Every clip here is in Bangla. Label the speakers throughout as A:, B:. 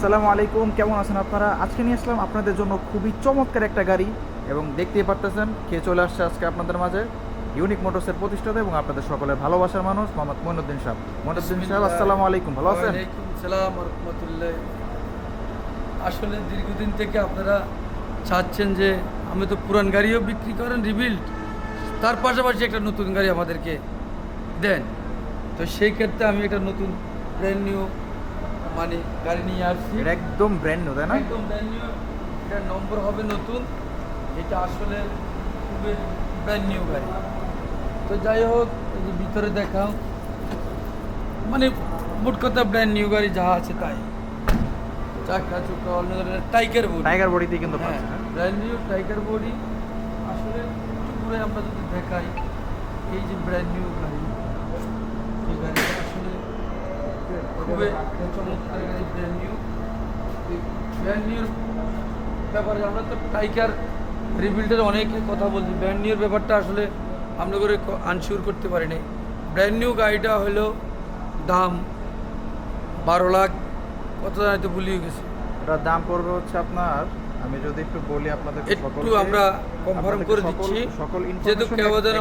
A: আসসালামু আলাইকুম কেমন আছেন আপনারা? আজকে নিয়ে আসলাম আপনাদের জন্য খুবই চমৎকার একটা গাড়ি এবং দেখতেই পারতেছেন কে চলে আসছে আজকে আপনাদের মাঝে। ইউনিক মোটরসের প্রতিষ্ঠাতা এবং আপনাদের সকলের ভালোবাসার মানুষ মোহাম্মদ মইনুদ্দিন সাহেব। মইনুদ্দিন সাহেব আসসালামু আলাইকুম ভালো আছেন?
B: ওয়ালাইকুম সালাম রহমতুল্লাহ। আসলে দীর্ঘদিন থেকে আপনারা চাচ্ছেন যে আমি তো পুরান গাড়িও বিক্রি করেন রিবিল্ড তার পাশাপাশি একটা নতুন গাড়ি আমাদেরকে দেন। তো সেই ক্ষেত্রে আমি একটা নতুন ব্র্যান্ড নিউ মানে গাড়ি নিয়ে আসছি।
A: এটা একদম ব্র্যান্ড নিউ তাই না?
B: একদম ব্র্যান্ড নিউ এটার নম্বর হবে নতুন। এটা আসলে খুবই ব্র্যান্ড নিউ গাড়ি। তো যাই হোক এই যে ভিতরে দেখাও। মানে মোট কথা ব্র্যান্ড নিউ গাড়ি যা আছে তাই। চাকা চুকা অন্য ধরনের টাইগার বডি
A: টাইগার বডিতে কিন্তু
B: হ্যাঁ? ব্র্যান্ড নিউ টাইগার বডি আসলে একটু ঘুরে আমরা যদি দেখাই এই যে ব্র্যান্ড নিউ গাড়ি এই গাড়িটা খুবই চমৎকার গাড়ি ব্র্যান্ড নিউ ব্র্যান্ড নিউর ব্যাপারে আমরা তো টাইগার রিবিল্ডের অনেক কথা বলছি। ব্র্যান্ড নিউর ব্যাপারটা আসলে আমরা করে আনশিওর করতে পারি নাই। ব্র্যান্ড নিউ গাড়িটা হলো দাম বারো লাখ কত জানাইতে ভুলিয়ে গেছি।
A: এটার দাম পড়বে হচ্ছে আপনার আমি যদি একটু বলি আপনাদের
B: একটু আমরা কনফার্ম করে দিচ্ছি
A: সকল
B: যেহেতু যেন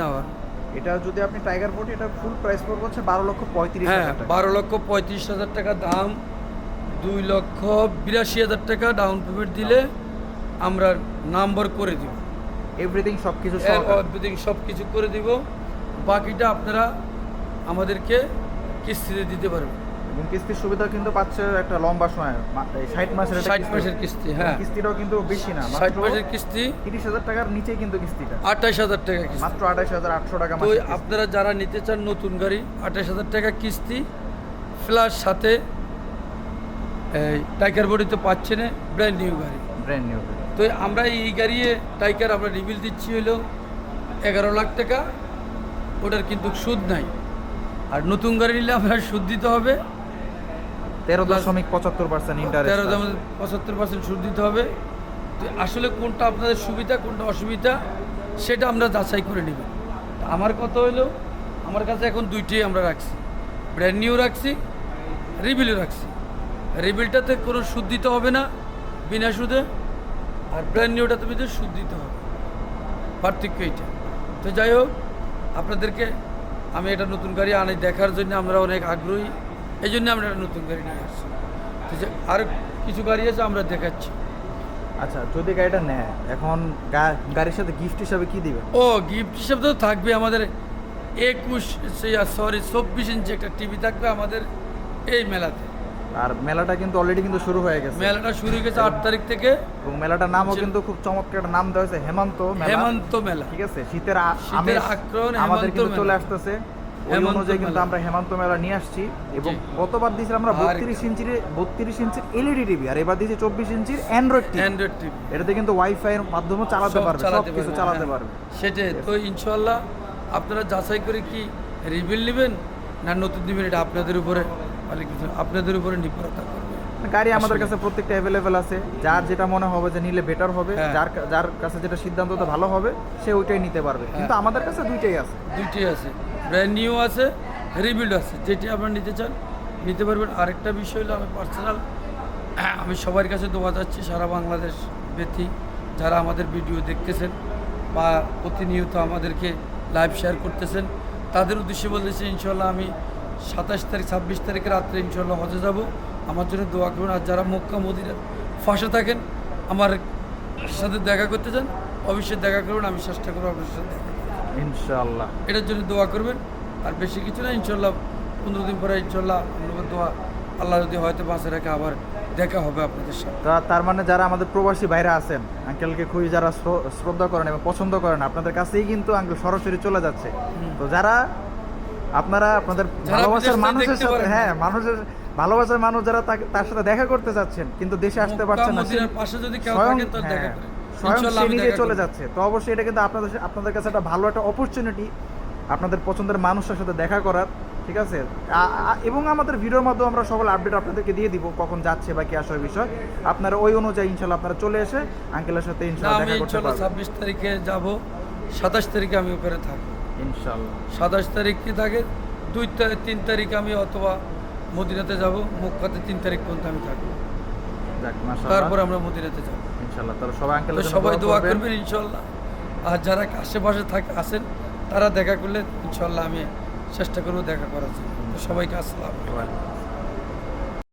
B: না
A: এটা যদি আপনি টাইগার বডি এটা ফুল প্রাইস পড়বে হচ্ছে বারো লক্ষ পঁয়ত্রিশ
B: হ্যাঁ বারো লক্ষ পঁয়ত্রিশ হাজার টাকা দাম দুই লক্ষ বিরাশি হাজার টাকা ডাউন পেমেন্ট দিলে আমরা নাম্বার করে দিব।
A: এভরিথিং সব কিছু
B: এভরিথিং সব কিছু করে দিব। বাকিটা আপনারা আমাদেরকে কিস্তিতে দিতে পারবেন।
A: এবং কিস্তির সুবিধা কিন্তু পাচ্ছে একটা লম্বা সময়। ষাট মাসের
B: ষাট মাসের কিস্তি হ্যাঁ।
A: কিস্তিটাও কিন্তু বেশি না
B: ষাট মাসের কিস্তি।
A: তিরিশ হাজার টাকার নিচেই কিন্তু কিস্তিটা।
B: আঠাশ হাজার টাকা
A: মাত্র আঠাশ হাজার আটশো টাকা
B: তো আপনারা যারা নিতে চান নতুন গাড়ি আঠাশ হাজার টাকা কিস্তি প্লাস সাথে এই টাইকার বডি তো পাচ্ছে না ব্র্যান্ড নিউ গাড়ি।
A: ব্র্যান্ড নিউ
B: তো আমরা এই গাড়ি টাইকার আমরা রিবিল দিচ্ছি হলো এগারো লাখ টাকা ওটার কিন্তু সুদ নাই। আর নতুন গাড়ি নিলে আমরা সুদ দিতে হবে।
A: তেরো দশমিক পঁচাত্তর পার্সেন্ট
B: তেরো
A: ইন্টারেস্ট
B: দাম পঁচাত্তর পার্সেন্ট সুদ দিতে হবে। আসলে কোনটা আপনাদের সুবিধা, কোনটা অসুবিধা, সেটা আমরা যাচাই করে নেবেন তা আমার কথা হলো আমার কাছে এখন দুইটাই আমরা রাখছি। ব্র্যান্ড নিউ রাখছি রিবিলও রাখছি। রিবিলটাতে কোনো সুদ দিতে হবে না, বিনা সুদে। আর ব্র্যান্ড নিউটা তুমি সুদ দিতে হবে। পার্থক্য এইটা। তো যাই হোক, আপনাদেরকে আমি এটা নতুন গাড়ি আনি দেখার জন্য আমরা অনেক আগ্রহী। এই জন্য আমরা একটা নতুন গাড়ি নিয়ে আসছি। আর কিছু গাড়ি আছে আমরা দেখাচ্ছি।
A: আচ্ছা যদি গাড়িটা নেয় এখন গাড়ির সাথে গিফট হিসাবে কি দিবেন?
B: ও গিফট হিসেবে তো থাকবে আমাদের একুশ সরি চব্বিশ ইঞ্চি একটা টিভি থাকবে আমাদের এই মেলাতে।
A: আর মেলাটা কিন্তু অলরেডি কিন্তু শুরু হয়ে গেছে।
B: মেলাটা শুরু হয়ে গেছে আট তারিখ থেকে।
A: এবং মেলাটার নামও কিন্তু খুব চমৎকার একটা নাম দেওয়া হয়েছে হেমন্ত মেলা।
B: হেমন্ত মেলা।
A: ঠিক আছে? শীতের
B: শীতের আক্রমণ
A: আমাদের কিন্তু চলে আসতেছে। ওই অনুযায়ী কিন্তু আমরা হেমন্ত মেলা নিয়ে আসছি এবং গতবার দিয়েছিলাম আমরা বত্রিশ ইঞ্চির বত্রিশ ইঞ্চির এলইডি টিভি আর এবার দিয়েছি চব্বিশ ইঞ্চির অ্যান্ড্রয়েড টিভি।
B: Android TV.
A: এটাতে কিন্তু ওয়াইফাই এর মাধ্যমে চালাতে পারবে সব কিছু চালাতে
B: হ্যাঁ।
A: পারবে।
B: সেটাই। তো ইনশাল্লাহ আপনারা যাচাই করে কি রিবিল নেবেন না নতুন দিবেন এটা আপনাদের উপরে মানে আপনাদের উপরে নির্ভরতা করবে।
A: গাড়ি আমাদের কাছে প্রত্যেকটা অ্যাভেলেবেল আছে। যার যেটা মনে হবে যে নিলে বেটার হবে
B: হ্যাঁ।
A: যার যার কাছে যেটা সিদ্ধান্তটা ভালো হবে সে ওইটাই নিতে পারবে। কিন্তু আমাদের কাছে দুইটাই আছে।
B: দুইটাই আছে। ব্র্যান্ড নিউ আছে রিবিল্ড আছে। যেটি আপনারা নিতে চান, নিতে পারবেন। আরেকটা বিষয় হলো আমি পার্সোনাল আমি সবার কাছে দোয়া যাচ্ছি সারা বাংলাদেশ ব্যথী যারা আমাদের ভিডিও দেখতেছেন বা প্রতিনিয়ত আমাদেরকে লাইভ শেয়ার করতেছেন, তাদের উদ্দেশ্যে বলতেছি ইনশাল্লাহ আমি সাতাশ তারিখ, ছাব্বিশ তারিখে রাত্রে ইনশাল্লাহ হজে যাব। আমার জন্য দোয়া করুন আর যারা মক্কা মদিনার ফাঁসে থাকেন, আমার সাথে দেখা করতে চান, অবশ্যই দেখা করুন আমি চেষ্টা করব আপনার সাথে দেখা করতে।
A: ইনশাআল্লাহ।
B: এটার জন্য দোয়া করবেন। আর বেশি কিছু না ইনশাল্লাহ পনেরো দিন পরে ইনশাল্লাহ আপনাদের দোয়া আল্লাহ যদি হয়তো বাঁচে রাখে আবার দেখা হবে আপনাদের সাথে।
A: তার মানে যারা আমাদের প্রবাসী বাইরে আছেন আঙ্কেলকে খুবই যারা শ্রদ্ধা করেন এবং পছন্দ করেন আপনাদের কাছেই কিন্তু আঙ্কেল সরাসরি চলে যাচ্ছে। তো যারা আপনারা আপনাদের ভালোবাসার মানুষের সাথে হ্যাঁ মানুষের ভালোবাসার মানুষ যারা তার সাথে দেখা করতে চাচ্ছেন কিন্তু দেশে আসতে পারছেন না স্বয়ং স্বয়ং নিজে চলে যাচ্ছে। তো অবশ্যই এটা কিন্তু আপনাদের আপনাদের কাছে একটা ভালো একটা অপরচুনিটি আপনাদের পছন্দের মানুষের সাথে দেখা করার ঠিক আছে? এবং আমাদের ভিডিওর মাধ্যমে আমরা সকল আপডেট আপনাদেরকে দিয়ে দিব কখন যাচ্ছে বা কি আসার বিষয়। আপনারা ওই অনুযায়ী ইনশাল্লাহ আপনারা চলে এসে আঙ্কেলের সাথে ইনশাল্লাহ দেখা করতে পারবেন।
B: ছাব্বিশ তারিখে যাব সাতাশ তারিখে আমি ওখানে থাকব।
A: ইনশাল্লাহ
B: সাতাশ তারিখ কি থাকে? দুই তারিখ তিন তারিখ আমি অথবা মদিনাতে যাব মক্কাতে তিন তারিখ পর্যন্ত আমি থাকব। তারপর আমরা মদিনাতে যাব।
A: ইনশাআল্লাহ। তাহলে সবাই আঙ্কেল
B: সবাই দোয়া করবেন। ইনশাল্লাহ আর যারা আশেপাশে থাকে আছেন তারা দেখা করলে ইনশাল্লাহ আমি চেষ্টা করব দেখা করার জন্য। সবাইকে আসসালাম